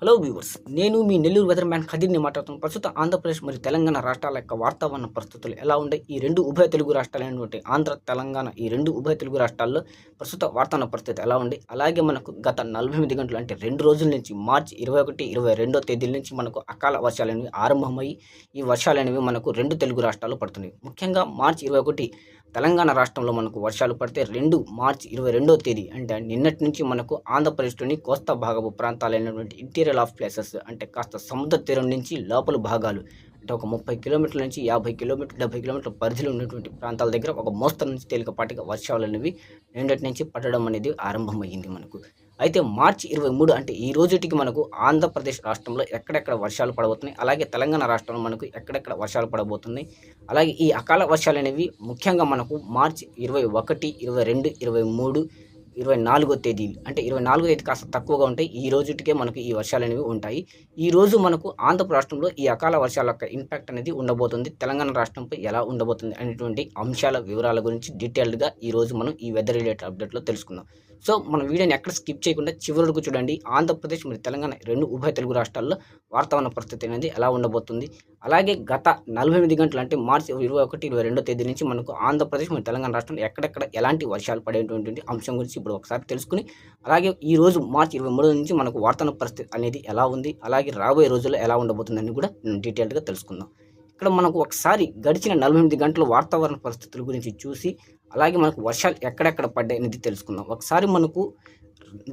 Hello viewers నేను మీ Nellore weather man ఖదీర్ని మాట్లాడుతున్నాను. ప్రస్తుతం ఆంధ్రప్రదేశ్ మరియు తెలంగాణ రాష్ట్రాల యొక్క వాతావరణ పరిస్థితులు ఎలా ఉన్నాయి? ఈ రెండు ఉభయ తెలుగు రాష్ట్రాలైనటువంటి ఆంధ్ర తెలంగాణ ఈ రెండు ఉభయ తెలుగు రాష్ట్రాల్లో ప్రస్తుత వాతావరణ పరిస్థితి ఎలా ఉంది అలాగే మనకు గత నలభై ఎనిమిది గంటలు అంటే రెండు రోజుల నుంచి మార్చి ఇరవై ఒకటి ఇరవై రెండో తేదీల నుంచి మనకు అకాల వర్షాలు అనేవి ఆరంభమయ్యి ఈ వర్షాలు అనేవి మనకు రెండు తెలుగు రాష్ట్రాల్లో పడుతున్నాయి. ముఖ్యంగా మార్చి ఇరవై ఒకటి తెలంగాణ రాష్ట్రంలో మనకు వర్షాలు పడితే రెండు మార్చి ఇరవై రెండో తేదీ అంటే నిన్నటి నుంచి మనకు ఆంధ్రప్రదేశ్లోని కోస్తా భాగపు ప్రాంతాలైనటువంటి ఇంటీరియర్ ఆఫ్ ప్లేసెస్ అంటే కాస్త సముద్ర తీరం నుంచి లోపల భాగాలు అంటే ఒక ముప్పై కిలోమీటర్ల నుంచి యాభై కిలోమీటర్ డెబ్బై కిలోమీటర్ల పరిధిలో ఉన్నటువంటి ప్రాంతాల దగ్గర ఒక మోస్తరు నుంచి తేలికపాటిగా వర్షాలు అనేవి నిన్నటి నుంచి పడడం అనేది ఆరంభమయ్యింది మనకు. అయితే మార్చి ఇరవై మూడు అంటే ఈ రోజుటికి మనకు ఆంధ్రప్రదేశ్ రాష్ట్రంలో ఎక్కడెక్కడ వర్షాలు పడబోతున్నాయి అలాగే తెలంగాణ రాష్ట్రంలో మనకు ఎక్కడెక్కడ వర్షాలు పడబోతున్నాయి అలాగే ఈ అకాల వర్షాలు అనేవి ముఖ్యంగా మనకు మార్చి ఇరవై ఒకటి ఇరవై రెండు ఇరవై మూడు ఇరవై నాలుగో తేదీలు అంటే ఇరవై నాలుగో తేదీ కాస్త తక్కువగా ఉంటాయి ఈ రోజుటికే మనకు ఈ వర్షాలు అనేవి ఉంటాయి. ఈ రోజు మనకు ఆంధ్ర రాష్ట్రంలో ఈ అకాల వర్షాల యొక్క ఇంపాక్ట్ అనేది ఉండబోతుంది తెలంగాణ రాష్ట్రంపై ఎలా ఉండబోతుంది అనేటువంటి అంశాల వివరాల గురించి డీటెయిల్డ్గా ఈ రోజు మనం ఈ వెదర్ రిలేటెడ్ అప్డేట్లో తెలుసుకుందాం. సో మన వీడియోని ఎక్కడ స్కిప్ చేయకుండా చివరి చూడండి. ఆంధ్రప్రదేశ్ మరియు తెలంగాణ రెండు ఉభయ తెలుగు రాష్ట్రాల్లో వాతావరణ పరిస్థితి అనేది ఎలా ఉండబోతుంది? అలాగే గత నలభై ఎనిమిది గంటలు అంటే మార్చి ఇరవై ఒకటి ఇరవై రెండో తేదీ నుంచి మనకు ఆంధ్రప్రదేశ్ మరియు తెలంగాణ రాష్ట్రంలో ఎక్కడెక్కడ ఎలాంటి వర్షాలు పడేటువంటి అంశం గురించి ఇప్పుడు ఒకసారి తెలుసుకుని అలాగే ఈ రోజు మార్చి ఇరవై మూడు నుంచి మనకు వాతావరణ పరిస్థితి అనేది ఎలా ఉంది? అలాగే రాబోయే రోజుల్లో ఎలా ఉండబోతుందని కూడా నేను డీటెయిల్డ్గా తెలుసుకుందాం. ఇక్కడ మనకు ఒకసారి గడిచిన నలభై ఎనిమిది గంటల వాతావరణ పరిస్థితుల గురించి చూసి అలాగే మనకు వర్షాలు ఎక్కడెక్కడ పడ్డాయి అనేది తెలుసుకుందాం. ఒకసారి మనకు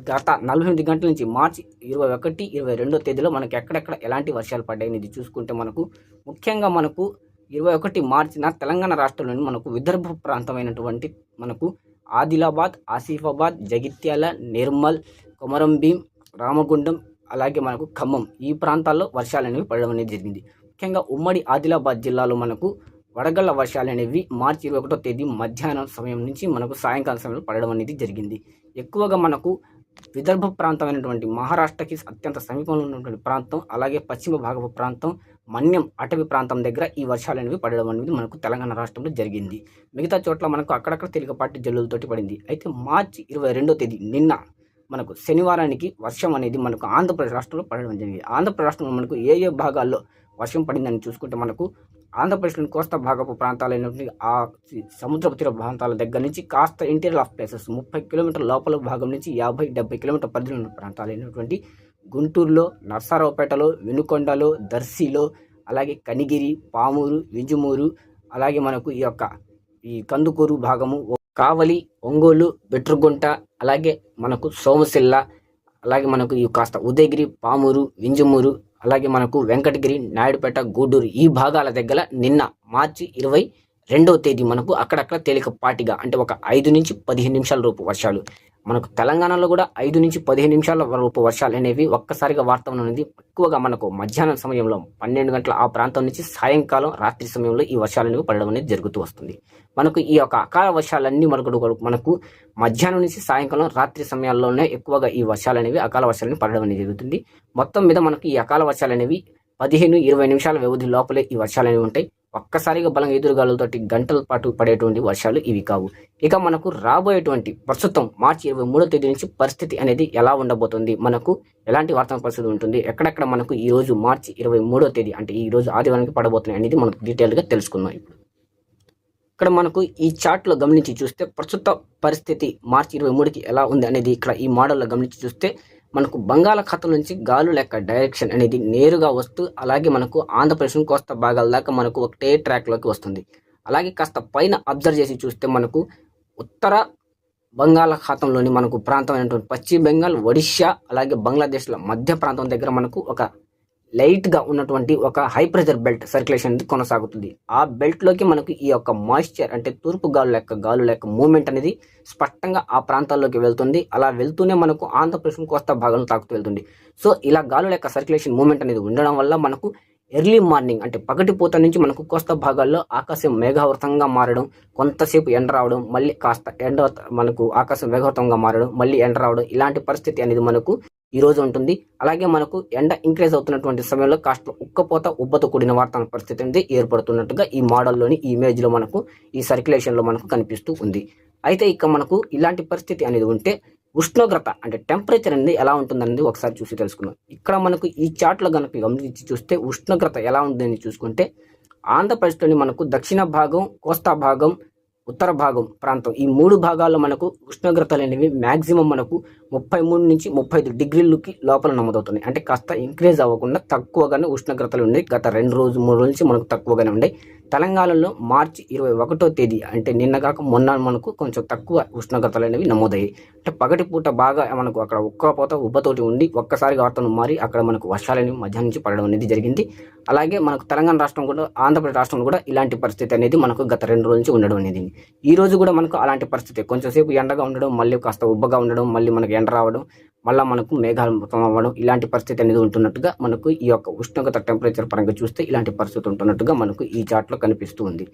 గత నలభై ఎనిమిది గంటల నుంచి మార్చి ఇరవై ఒకటి ఇరవై రెండో తేదీలో మనకు ఎక్కడెక్కడ ఎలాంటి వర్షాలు పడ్డాయి అనేది చూసుకుంటే మనకు ముఖ్యంగా మనకు ఇరవై ఒకటి మార్చిన తెలంగాణ రాష్ట్రంలోని మనకు విదర్భ ప్రాంతమైనటువంటి మనకు ఆదిలాబాద్ ఆసిఫాబాద్ జగిత్యాల నిర్మల్ కొమరంభీం రామగుండం అలాగే మనకు ఖమ్మం ఈ ప్రాంతాల్లో వర్షాలు అనేవి పడడం అనేది జరిగింది. ముఖ్యంగా ఉమ్మడి ఆదిలాబాద్ జిల్లాలో మనకు వడగళ్ళ వర్షాలు అనేవి మార్చి ఇరవై ఒకటో తేదీ మధ్యాహ్నం సమయం నుంచి మనకు సాయంకాలం సమయంలో పడడం అనేది జరిగింది. ఎక్కువగా మనకు విదర్భ ప్రాంతమైనటువంటి మహారాష్ట్రకి అత్యంత సమీపంలో ఉన్నటువంటి ప్రాంతం అలాగే పశ్చిమ భాగపు ప్రాంతం మన్యం అటవీ ప్రాంతం దగ్గర ఈ వర్షాలు అనేవి పడడం అనేది మనకు తెలంగాణ రాష్ట్రంలో జరిగింది. మిగతా చోట్ల మనకు అక్కడక్కడ తేలికపాటి జల్లులతోటి పడింది. అయితే మార్చి ఇరవై రెండో తేదీ నిన్న మనకు శనివారానికి వర్షం అనేది మనకు ఆంధ్రప్రదేశ్ రాష్ట్రంలో పడడం జరిగింది. ఆంధ్రప్రదేశ్ రాష్ట్రంలో మనకు ఏ ఏ భాగాల్లో వర్షం పడిందని చూసుకుంటే మనకు ఆంధ్రప్రదేశ్లోని కోస్తా భాగపు ప్రాంతాలైనటువంటి ఆ సముద్ర తీర ప్రాంతాల దగ్గర నుంచి కాస్త ఇంటీరియర్ ఆఫ్ ప్లేసెస్ ముప్పై కిలోమీటర్ల లోపల భాగం నుంచి యాభై డెబ్బై కిలోమీటర్ పరిధిలో ఉన్న ప్రాంతాలైనటువంటి గుంటూరులో నర్సారావుపేటలో వెనుకొండలో దర్శిలో అలాగే కనిగిరి పామూరు వింజమూరు అలాగే మనకు ఈ యొక్క ఈ కందుకూరు భాగము కావలి ఒంగోలు బెట్రుగుంట అలాగే మనకు సోమశిల్ల అలాగే మనకు ఈ కాస్త ఉదయగిరి పామూరు వింజమూరు అలాగే మనకు వెంకటగిరి నాయుడుపేట గూడూరు ఈ భాగాల దగ్గర నిన్న మార్చి ఇరవై రెండవ తేదీ మనకు అక్కడక్కడ తేలికపాటిగా అంటే ఒక ఐదు నుంచి పదిహేను నిమిషాల రూపు వర్షాలు మనకు తెలంగాణలో కూడా ఐదు నుంచి పదిహేను నిమిషాల వరకు వర్షాలు అనేవి ఒక్కసారిగా వాతావరణం అనేది ఎక్కువగా మనకు మధ్యాహ్నం సమయంలో పన్నెండు గంటల ఆ ప్రాంతం నుంచి సాయంకాలం రాత్రి సమయంలో ఈ వర్షాలు అనేవి పడడం అనేది జరుగుతూ వస్తుంది. మనకు ఈ యొక్క అకాల వర్షాలన్నీ మనకు మనకు మధ్యాహ్నం నుంచి సాయంకాలం రాత్రి సమయాల్లోనే ఎక్కువగా ఈ వర్షాలు అనేవి అకాల వర్షాలని పడడం అనేది జరుగుతుంది. మొత్తం మీద మనకు ఈ అకాల వర్షాలు అనేవి పదిహేను ఇరవై నిమిషాల వ్యవధి లోపలే ఈ వర్షాలు అనేవి ఉంటాయి. ఒక్కసారిగా బలంగా ఎదురుగాలులతోటి గంటల పాటు పడేటువంటి వర్షాలు ఇవి కావు. ఇక మనకు రాబోయేటువంటి ప్రస్తుతం మార్చి ఇరవై మూడో తేదీ నుంచి పరిస్థితి అనేది ఎలా ఉండబోతుంది? మనకు ఎలాంటి వాతావరణ పరిస్థితి ఉంటుంది? ఎక్కడెక్కడ మనకు ఈ రోజు మార్చి ఇరవై మూడో తేదీ అంటే ఈ రోజు ఆదివారానికి పడబోతున్నాయి అనేది మనకు డీటెయిల్గా తెలుసుకుందాం ఇప్పుడు. ఇక్కడ మనకు ఈ చార్ట్లో గమనించి చూస్తే ప్రస్తుత పరిస్థితి మార్చి ఇరవై మూడుకి ఎలా ఉంది అనేది ఇక్కడ ఈ మోడల్లో గమనించి చూస్తే మనకు బంగాళాఖాతం నుంచి గాలు లెక్క డైరెక్షన్ అనేది నేరుగా వస్తూ అలాగే మనకు ఆంధ్రప్రదేశ్ కోస్తా భాగాల దాకా మనకు ఒకటే ట్రాక్లోకి వస్తుంది. అలాగే కాస్త పైన అబ్జర్వ్ చేసి చూస్తే మనకు ఉత్తర బంగాళాఖాతంలోని మనకు ప్రాంతం అయినటువంటి పశ్చిమ బెంగాల్ ఒడిషా అలాగే బంగ్లాదేశ్ల మధ్య ప్రాంతం దగ్గర మనకు ఒక లైట్గా ఉన్నటువంటి ఒక హై ప్రెషర్ బెల్ట్ సర్క్యులేషన్ అనేది కొనసాగుతుంది. ఆ బెల్ట్లోకి మనకు ఈ యొక్క మాయిశ్చర్ అంటే తూర్పు గాలుల యొక్క గాలు యొక్క మూమెంట్ అనేది స్పష్టంగా ఆ ప్రాంతాల్లోకి వెళ్తుంది. అలా వెళ్తూనే మనకు ఆంధ్రప్రదేశ్ కోస్తా భాగంలో తాకుతూ వెళ్తుంది. సో ఇలా గాలు యొక్క సర్క్యులేషన్ మూమెంట్ అనేది ఉండడం వల్ల మనకు ఎర్లీ మార్నింగ్ అంటే పగటిపూట నుంచి మనకు కోస్తా భాగాల్లో ఆకాశం మేఘావృతంగా మారడం కొంతసేపు ఎండ రావడం మళ్ళీ కాస్త ఎండ మనకు ఆకాశం మేఘావృతంగా మారడం మళ్ళీ ఎండ రావడం ఇలాంటి పరిస్థితి అనేది మనకు ఈరోజు ఉంటుంది. అలాగే మనకు ఎండ ఇంక్రీజ్ అవుతున్నటువంటి సమయంలో కాస్త ఉక్కపోత ఉబ్బతో కూడిన వాతావరణ పరిస్థితి అనేది ఏర్పడుతున్నట్టుగా ఈ మోడల్లోని ఈ ఇమేజ్లో మనకు ఈ సర్క్యులేషన్లో మనకు కనిపిస్తూ ఉంది. అయితే ఇక మనకు ఇలాంటి పరిస్థితి అనేది ఉంటే ఉష్ణోగ్రత అంటే టెంపరేచర్ అనేది ఎలా ఉంటుందనేది ఒకసారి చూసి తెలుసుకుందాం. ఇక్కడ మనకు ఈ చార్ట్లో కనుక గమనించి చూస్తే ఉష్ణోగ్రత ఎలా ఉందని చూసుకుంటే ఆంధ్రప్రదేశ్లోని మనకు దక్షిణ భాగం కోస్తా భాగం ఉత్తర భాగం ప్రాంతం. ఈ మూడు భాగాల్లో మనకు ఉష్ణోగ్రతలు అనేవి మ్యాక్సిమం మనకు ముప్పై మూడు నుంచి ముప్పై ఐదు డిగ్రీలకి లోపల నమోదవుతున్నాయి. అంటే కాస్త ఇంక్రీజ్ అవ్వకుండా తక్కువగానే ఉష్ణోగ్రతలు ఉన్నాయి. గత రెండు రోజు మూడు నుంచి మనకు తక్కువగానే ఉన్నాయి. తెలంగాణలో మార్చి ఇరవై ఒకటో తేదీ అంటే నిన్న కాక మొన్న మనకు కొంచెం తక్కువ ఉష్ణోగ్రతలు అనేవి నమోదయ్యాయి. అంటే పగటి పూట బాగా మనకు అక్కడ ఉక్కపోత ఉబ్బతోటి ఉండి ఒక్కసారిగా వార్తను మారి అక్కడ మనకు వర్షాలు అనేవి మధ్యాహ్నం నుంచి పడడం అనేది జరిగింది. అలాగే మనకు తెలంగాణ రాష్ట్రం కూడా ఆంధ్రప్రదేశ్ రాష్ట్రంలో కూడా ఇలాంటి పరిస్థితి అనేది మనకు గత రెండు రోజుల నుంచి ఉండడం అనేది. ఈ రోజు కూడా మనకు అలాంటి పరిస్థితి. కొంచెంసేపు ఎండగా ఉండడం మళ్ళీ కాస్త ఉబ్బగా ఉండడం మళ్ళీ మనకు ఎండ రావడం మళ్ళీ మనకు మేఘాలు మొత్తం అవ్వడం ఇలాంటి పరిస్థితి అనేది ఉంటున్నట్టుగా మనకు ఈ యొక్క ఉష్ణోగ్రత టెంపరేచర్ పరంగా చూస్తే ఇలాంటి పరిస్థితి ఉంటున్నట్టుగా మనకు ఈ చాట్లో కనిపిస్తూ ఉంది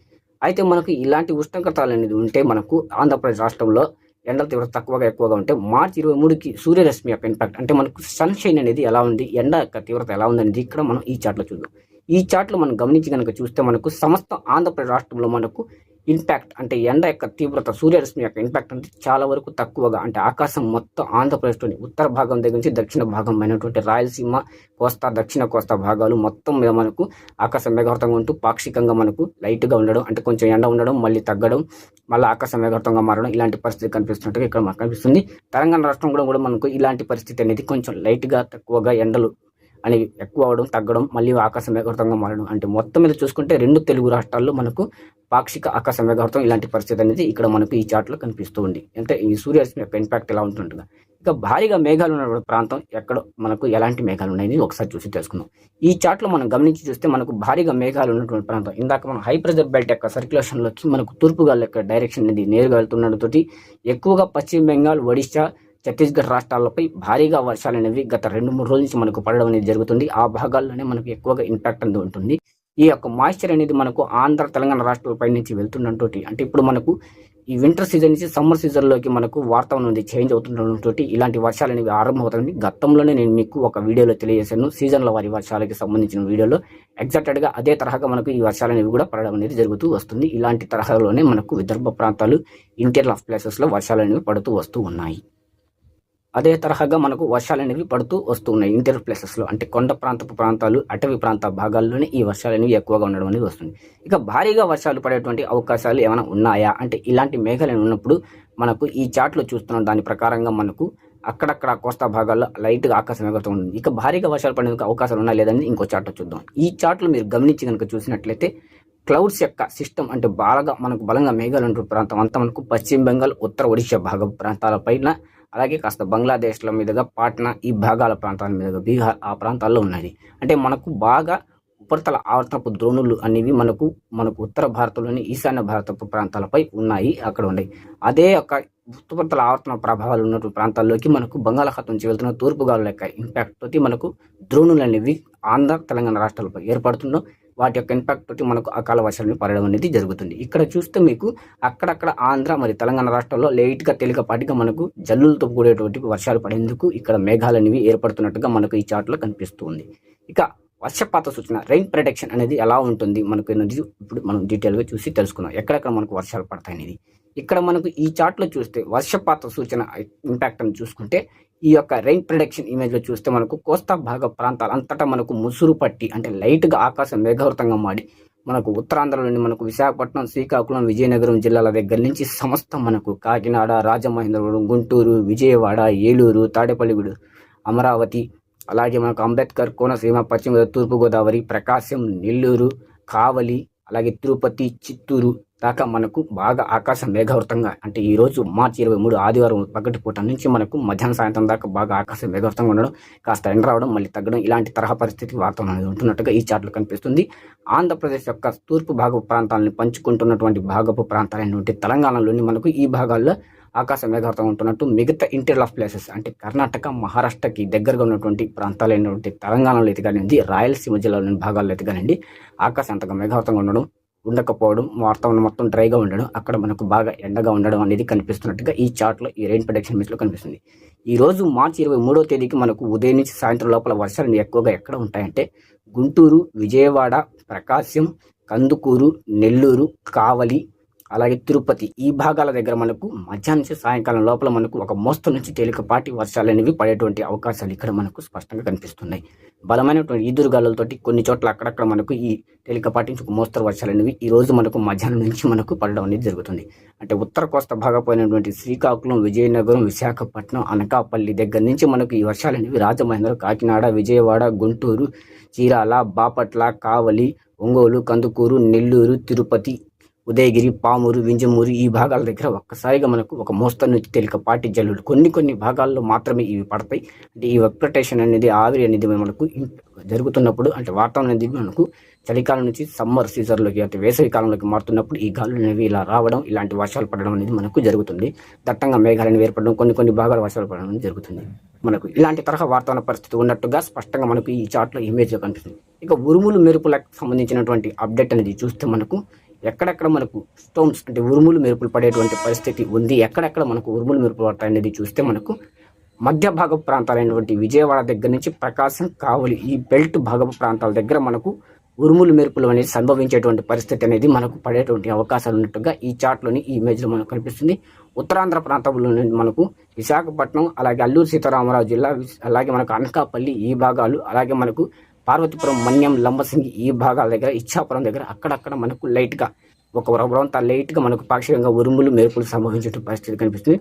అయితే మనకు ఇలాంటి ఉష్ణోగ్రతలు అనేది ఉంటే మనకు ఆంధ్రప్రదేశ్ రాష్ట్రంలో ఎండల తీవ్రత తక్కువగా ఎక్కువగా ఉంటే మార్చి ఇరవై మూడుకి సూర్యరశ్మి యొక్క ఇంపాక్ట్ అంటే మనకు సన్షైన్ అనేది ఎలా ఉంది ఎండ యొక్క తీవ్రత ఎలా ఉంది అనేది ఇక్కడ మనం ఈ చాట్లో చూద్దాం. ఈ చాట్లో మనం గమనించి కనుక చూస్తే మనకు సమస్త ఆంధ్రప్రదేశ్ రాష్ట్రంలో మనకు ఇంపాక్ట్ అంటే ఎండ యొక్క తీవ్రత సూర్యరశ్మి యొక్క ఇంపాక్ట్ అంటే చాలా వరకు తక్కువగా అంటే ఆకాశం మొత్తం ఆంధ్రప్రదేశ్లోని ఉత్తర భాగం దగ్గర నుంచి దక్షిణ భాగం అయినటువంటి రాయలసీమ కోస్తా దక్షిణ కోస్తా భాగాలు మొత్తం మీద మనకు ఆకాశం మేఘావృతంగా ఉంటూ పాక్షికంగా మనకు లైట్గా ఉండడం అంటే కొంచెం ఎండ ఉండడం మళ్ళీ తగ్గడం మళ్ళీ ఆకాశం మేఘావృతంగా మారడం ఇలాంటి పరిస్థితి కనిపిస్తున్నట్టుగా ఇక్కడ మనకు కనిపిస్తుంది. తెలంగాణ రాష్ట్రం కూడా కూడా మనకు ఇలాంటి పరిస్థితి అనేది కొంచెం లైట్గా తక్కువగా ఎండలు అనేవి ఎక్కువ అవడం తగ్గడం మళ్ళీ ఆకాశ మేఘావృతంగా మారడం అంటే మొత్తం మీద చూసుకుంటే రెండు తెలుగు రాష్ట్రాల్లో మనకు పాక్షిక ఆకాశ మేఘావృతం ఇలాంటి పరిస్థితి అనేది ఇక్కడ మనకు ఈ చార్ట్లో కనిపిస్తూ ఉంది. అంటే ఈ సూర్యరశ్మి యొక్క ఇంపాక్ట్ ఎలా ఉంటుంటుందా ఇక భారీగా మేఘాలు ఉన్న ప్రాంతం ఎక్కడ మనకు ఎలాంటి మేఘాలు ఉన్నాయని ఒకసారి చూసి తెలుసుకుందాం. ఈ చార్ట్లో మనం గమనించి చూస్తే మనకు భారీగా మేఘాలు ఉన్నటువంటి ప్రాంతం. ఇందాక మనం హై ప్రెజర్ బెల్ట్ యొక్క సర్క్యులేషన్లోకి మనకు తూర్పు గాలి యొక్క డైరెక్షన్ అనేది నేరుగా వెళ్తుండటంతో ఎక్కువగా పశ్చిమ బెంగాల్ ఒడిశా ఛత్తీస్గఢ్ రాష్ట్రాలపై భారీగా వర్షాలు అనేవి గత రెండు మూడు రోజుల నుంచి మనకు పడడం అనేది జరుగుతుంది. ఆ భాగాల్లోనే మనకు ఎక్కువగా ఇంపాక్ట్ అనేది ఉంటుంది. ఈ యొక్క మాయిశ్చర్ అనేది మనకు ఆంధ్ర తెలంగాణ రాష్ట్రాలపై నుంచి వెళ్తుండటంతో అంటే ఇప్పుడు మనకు ఈ వింటర్ సీజన్ నుంచి సమ్మర్ సీజన్లోకి మనకు వాతావరణం అనేది చేంజ్ అవుతుండటంతో ఇలాంటి వర్షాలు అనేవి ఆరంభమవుతాయి గతంలోనే నేను మీకు ఒక వీడియోలో తెలియజేశాను. సీజన్ల వారి వర్షాలకి సంబంధించిన వీడియోలో ఎగ్జాక్టెడ్గా అదే తరహాగా మనకు ఈ వర్షాలు అనేవి కూడా పడడం అనేది జరుగుతూ వస్తుంది. ఇలాంటి తరహాలోనే మనకు విదర్భ ప్రాంతాలు ఇంటీరియర్ ఆఫ్ ప్లేసెస్లో వర్షాలు అనేవి పడుతూ వస్తూ ఉన్నాయి. అదే తరహాగా మనకు వర్షాలు అనేవి పడుతూ వస్తున్నాయి. ఇంటర్ ప్లేసెస్లో అంటే కొండ ప్రాంతపు ప్రాంతాలు అటవీ ప్రాంత భాగాల్లోనే ఈ వర్షాలు అనేవి ఎక్కువగా ఉండడం అనేది వస్తుంది. ఇక భారీగా వర్షాలు పడేటువంటి అవకాశాలు ఏమైనా ఉన్నాయా? అంటే ఇలాంటి మేఘాలు ఉన్నప్పుడు మనకు ఈ చాట్లో చూస్తున్న దాని ప్రకారంగా మనకు అక్కడక్కడ కోస్తా భాగాల్లో లైట్గా ఆకాశం ఎగురుతూ ఉంటుంది. ఇక భారీగా వర్షాలు పడేందుకు అవకాశాలు ఉన్నా లేదని ఇంకో చాట్లో చూద్దాం. ఈ చాట్లో మీరు గమనించి కనుక చూసినట్లయితే క్లౌడ్స్ యొక్క సిస్టమ్ అంటే బాగా మనకు బలంగా మేఘాలు ఉండే ప్రాంతం అంతా మనకు పశ్చిమ బెంగాల్ ఉత్తర ఒడిశా భాగం ప్రాంతాలపైన అలాగే కాస్త బంగ్లాదేశ్ల మీదుగా పాట్నా ఈ భాగాల ప్రాంతాల మీదుగా బీహార్ ఆ ప్రాంతాల్లో ఉన్నది అంటే మనకు బాగా ఉపరితల ఆవర్తనపు ద్రోణులు అనేవి మనకు మనకు ఉత్తర భారతంలోని ఈశాన్య భారతపు ప్రాంతాలపై ఉన్నాయి అక్కడ ఉన్నాయి. అదే ఒక ఉపరితల ఆవర్తన ప్రభావాలు ఉన్నటువంటి ప్రాంతాల్లోకి మనకు బంగాళాఖాతం నుంచి వెళ్తున్న తూర్పు గాలుల యొక్క ఇంపాక్ట్ తోటి మనకు ద్రోణులు అనేవి ఆంధ్ర తెలంగాణ రాష్ట్రాలపై ఏర్పడుతుండో వాటి యొక్క ఇంపాక్ట్ తోటి మనకు అకాల వర్షాలు పడడం అనేది జరుగుతుంది. ఇక్కడ చూస్తే మీకు అక్కడక్కడ ఆంధ్ర మరి తెలంగాణ రాష్ట్రాల్లో లేట్గా తేలికపాటిగా మనకు జల్లులతో కూడేటువంటి వర్షాలు పడేందుకు ఇక్కడ మేఘాలు అనేవి ఏర్పడుతున్నట్టుగా మనకు ఈ చార్ట్లో కనిపిస్తుంది ఇక వర్షపాత సూచన రెయిన్ ప్రొటెక్షన్ అనేది ఎలా ఉంటుంది? మనకు అనేది ఇప్పుడు మనం డీటెయిల్గా చూసి తెలుసుకుందాం. ఎక్కడెక్కడ మనకు వర్షాలు పడతాయి అనేది. ఇక్కడ మనకు ఈ చార్ట్లో చూస్తే వర్షపాత సూచన ఇంపాక్ట్ అని చూసుకుంటే ఈ యొక్క రెయిన్ ప్రొడక్షన్ ఇమేజ్లో చూస్తే మనకు కోస్తా భాగ ప్రాంతాలు అంతటా మనకు ముసురు పట్టి అంటే లైట్గా ఆకాశం మేఘావృతంగా మాడి మనకు ఉత్తరాంధ్రలోని మనకు విశాఖపట్నం శ్రీకాకుళం విజయనగరం జిల్లాల దగ్గర నుంచి సమస్త మనకు కాకినాడ రాజమహేంద్రవరం గుంటూరు విజయవాడ ఏలూరు తాడేపల్లిగూడు అమరావతి అలాగే మనకు అంబేద్కర్ కోనసీమ పశ్చిమ తూర్పుగోదావరి ప్రకాశం నెల్లూరు కావలి అలాగే తిరుపతి చిత్తూరు దాకా మనకు బాగా ఆకాశం మేఘావృతంగా అంటే ఈ రోజు మార్చి ఇరవై మూడు ఆదివారం పగటి పూట నుంచి మనకు మధ్యాహ్నం సాయంత్రం దాకా బాగా ఆకాశం మేఘావృతంగా ఉండడం కాస్త ఎండ రావడం మళ్ళీ తగ్గడం ఇలాంటి తరహా పరిస్థితి వాతావరణం అనేది ఉంటున్నట్టుగా ఈ చార్ట్లో కనిపిస్తుంది. ఆంధ్రప్రదేశ్ యొక్క తూర్పు భాగపు ప్రాంతాలను పంచుకుంటున్నటువంటి భాగపు ప్రాంతాలైనటువంటి తెలంగాణలోని మనకు ఈ భాగాల్లో ఆకాశం మేఘావృతం ఉంటున్నట్టు మిగతా ఇంటీరియర్ ఆఫ్ ప్లేసెస్ అంటే కర్ణాటక మహారాష్ట్రకి దగ్గరగా ఉన్నటువంటి ప్రాంతాలైనటువంటి తెలంగాణలో అయితే కానివ్వండి రాయలసీమ జిల్లాలోని భాగాల్లో అయితే కానివ్వండి ఆకాశం అంతగా మేఘావృతంగా ఉండడం ఉండకపోవడం వాతావరణం మొత్తం డ్రైగా ఉండడం అక్కడ మనకు బాగా ఎండగా ఉండడం అనేది కనిపిస్తున్నట్టుగా ఈ చార్ట్లో ఈ రెయిన్ ప్రొడక్షన్ మిస్లో కనిపిస్తుంది. ఈ రోజు మార్చి ఇరవై మూడో తేదీకి మనకు ఉదయం నుంచి సాయంత్రం లోపల వర్షాలు ఎక్కువగా ఎక్కడ ఉంటాయంటే గుంటూరు విజయవాడ ప్రకాశం కందుకూరు నెల్లూరు కావలి అలాగే తిరుపతి ఈ భాగాల దగ్గర మనకు మధ్యాహ్నం నుంచి సాయంకాలం లోపల మనకు ఒక మోస్తరు నుంచి తేలికపాటి వర్షాలు అనేవి పడేటువంటి అవకాశాలు ఇక్కడ మనకు స్పష్టంగా కనిపిస్తున్నాయి. బలమైనటువంటి ఈదురుగాలతోటి కొన్ని చోట్ల అక్కడక్కడ మనకు ఈ తేలికపాటి నుంచి ఒక మోస్తరు వర్షాలు అనేవి ఈ రోజు మనకు మధ్యాహ్నం నుంచి మనకు పడడం అనేది జరుగుతుంది. అంటే ఉత్తర కోస్తా భాగపోయినటువంటి శ్రీకాకుళం విజయనగరం విశాఖపట్నం అనకాపల్లి దగ్గర నుంచి మనకు ఈ వర్షాలు అనేవి రాజమహేంద్ర కాకినాడ విజయవాడ గుంటూరు చీరాల బాపట్ల కావలి ఒంగోలు కందుకూరు నెల్లూరు తిరుపతి ఉదయగిరి పామూరు వింజమూరు ఈ భాగాల దగ్గర ఒక్కసారిగా మనకు ఒక మోస్తరు నుంచి తేలికపాటి జల్లులు. కొన్ని కొన్ని భాగాల్లో మాత్రమే ఇవి పడతాయి. అంటే ఈ వెక్రటేషన్ అనేది ఆవిరి అనేది మనకు జరుగుతున్నప్పుడు అంటే వాతావరణం అనేది మనకు చలికాలం నుంచి సమ్మర్ సీజన్లోకి అంటే వేసవి కాలంలోకి మారుతున్నప్పుడు ఈ గాలులు అనేవి ఇలా రావడం ఇలాంటి వర్షాలు పడడం అనేది మనకు జరుగుతుంది. దట్టంగా మేఘాలను ఏర్పడడం కొన్ని కొన్ని భాగాలు వర్షాలు పడడం అనేది జరుగుతుంది. మనకు ఇలాంటి తరహా వాతావరణ పరిస్థితి ఉన్నట్టుగా స్పష్టంగా మనకు ఈ చార్ట్లో ఇమేజ్లో కనిపిస్తుంది. ఇక ఉరుములు మెరుపులకు సంబంధించినటువంటి అప్డేట్ అనేది చూస్తే మనకు ఎక్కడెక్కడ మనకు స్టోన్స్ అంటే ఉరుములు మెరుపులు పడేటువంటి పరిస్థితి ఉంది ఎక్కడెక్కడ మనకు ఉరుములు మెరుపులు పడతాయి అనేది చూస్తే మనకు మధ్య భాగ ప్రాంతాలైనటువంటి విజయవాడ దగ్గర నుంచి ప్రకాశం కావలి ఈ బెల్ట్ భాగపు ప్రాంతాల దగ్గర మనకు ఉరుములు మెరుపులు అనేది సంభవించేటువంటి పరిస్థితి అనేది మనకు పడేటువంటి అవకాశాలు ఉన్నట్టుగా ఈ చార్ట్లోని ఈ ఇమేజ్లో మనకు కనిపిస్తుంది. ఉత్తరాంధ్ర ప్రాంతంలో మనకు విశాఖపట్నం అలాగే అల్లూరు సీతారామరాజు జిల్లా అలాగే మనకు అనకాపల్లి ఈ భాగాలు అలాగే మనకు పార్వతీపురం మన్యం లంబసింగి ఈ భాగాల దగ్గర ఇచ్చాపురం దగ్గర అక్కడక్కడ మనకు లైట్గా ఒక రవ్వంత లైట్గా మనకు పాక్షికంగా ఉరుములు మెరుపులు సంభవించే పరిస్థితి కనిపిస్తుంది.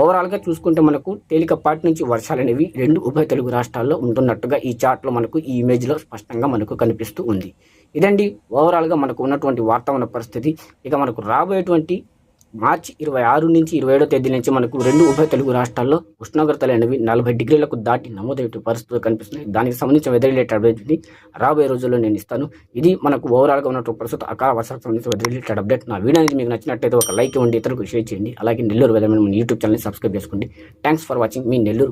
ఓవరాల్గా చూసుకుంటే మనకు తేలికపాటి నుంచి వర్షాలు అనేవి రెండు ఉభయ తెలుగు రాష్ట్రాల్లో ఉంటున్నట్టుగా ఈ చార్ట్లో మనకు ఈ ఇమేజ్లో స్పష్టంగా మనకు కనిపిస్తూ ఉంది. ఇదండి ఓవరాల్గా మనకు ఉన్నటువంటి వాతావరణ పరిస్థితి. ఇక మనకు రాబోయేటువంటి మార్చి ఇరవై ఆరు నుంచి ఇరవై ఏడో తేదీ నుంచి మనకు రెండు ఉభయ తెలుగు రాష్ట్రాల్లో ఉష్ణోగ్రతలు అనేవి నలభై డిగ్రీలకు దాటి నమోదయ్యే పరిస్థితులు కనిపిస్తున్నాయి. దానికి సంబంధించిన వెదర్ రిలేటెడ్ అప్డేట్ రాబోయే రోజుల్లో నేను ఇస్తాను. ఇది మనకు ఓవరాల్గా ఉన్నటువంటి ప్రస్తుత అకాల వర్షాలకు సంబంధించిన వెదర్ రిలేటెడ్ అప్డేట్ నా వీడియో అనేది మీకు నచ్చినట్టయితే ఒక లైక్ ఇవ్వండి ఇతరులకు షేర్ చేయండి. అలాగే Nellore weather YouTube channel subscribe చేసుకోండి. థ్యాంక్స్ ఫర్ వాచింగ్ మీ నెల్లూరు